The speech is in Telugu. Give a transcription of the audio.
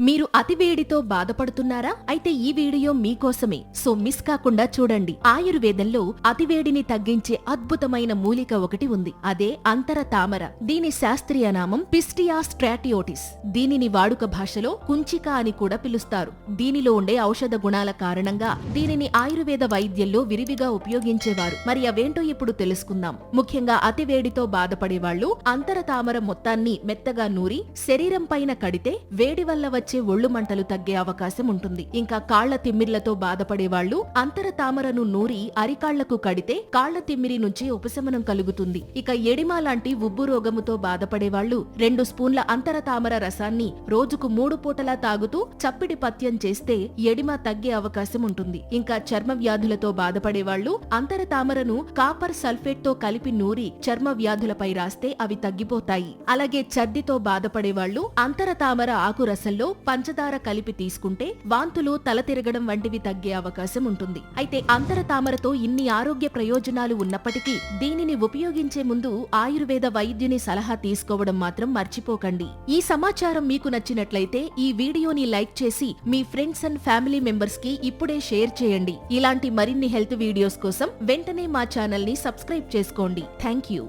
మీరు అతివేడితో బాధపడుతున్నారా? అయితే ఈ వీడియో మీకోసమే. సో మిస్ కాకుండా చూడండి. ఆయుర్వేదంలో అతివేడిని తగ్గించే అద్భుతమైన మూలిక ఒకటి ఉంది. అదే అంతర తామర. దీని శాస్త్రీయ నామం పిస్టియా స్ట్రాటియోటిస్ దీనిని వాడుక భాషలో కుంచిక అని కూడా పిలుస్తారు. దీనిలో ఉండే ఔషధ గుణాల కారణంగా దీనిని ఆయుర్వేద వైద్యంలో విరివిగా ఉపయోగించేవారు. మరి అవేంటో ఇప్పుడు తెలుసుకుందాం. ముఖ్యంగా అతివేడితో బాధపడే వాళ్ళు అంతర తామర మొత్తాన్ని మెత్తగా నూరి శరీరం పైన కడితే వేడి వల్ల వచ్చే ఒళ్ళు మంటలు తగ్గే అవకాశం ఉంటుంది. ఇంకా కాళ్ళ తిమ్మిర్లతో బాధపడే వాళ్ళు అంతర తామరను నూరి అరికాళ్ళకు కడితే కాళ్ళ తిమ్మిరి నుంచి ఉపశమనం కలుగుతుంది. ఇక ఎడిమా లాంటి ఉబ్బు రోగముతో బాధపడే వాళ్ళు రెండు స్పూన్ల అంతర తామర రసాన్ని రోజుకు మూడు పూటలా తాగుతూ చప్పిడి పత్యం చేస్తే ఎడిమ తగ్గే అవకాశం ఉంటుంది. ఇంకా చర్మ వ్యాధులతో బాధపడే వాళ్ళు అంతర తామరను కాపర్ సల్ఫేట్తో కలిపి నూరి చర్మ వ్యాధులపై రాస్తే అవి తగ్గిపోతాయి. అలాగే చర్దితో బాధపడే వాళ్ళు అంతర తామర ఆకు రసంలో పంచదార కలిపి తీసుకుంటే వాంతులు తల తిరగడం వంటివి తగ్గే అవకాశం ఉంటుంది. అయితే అంతర తామరతో ఇన్ని ఆరోగ్య ప్రయోజనాలు ఉన్నప్పటికీ దీనిని ఉపయోగించే ముందు ఆయుర్వేద వైద్యుని సలహా తీసుకోవడం మాత్రం మర్చిపోకండి. ఈ సమాచారం మీకు నచ్చినట్లయితే ఈ వీడియోని లైక్ చేసి మీ ఫ్రెండ్స్ అండ్ ఫ్యామిలీ మెంబర్స్కి ఇప్పుడే షేర్ చేయండి. ఇలాంటి మరిన్ని హెల్త్ వీడియోస్ కోసం వెంటనే మా ఛానల్ని సబ్స్క్రైబ్ చేసుకోండి. Thank you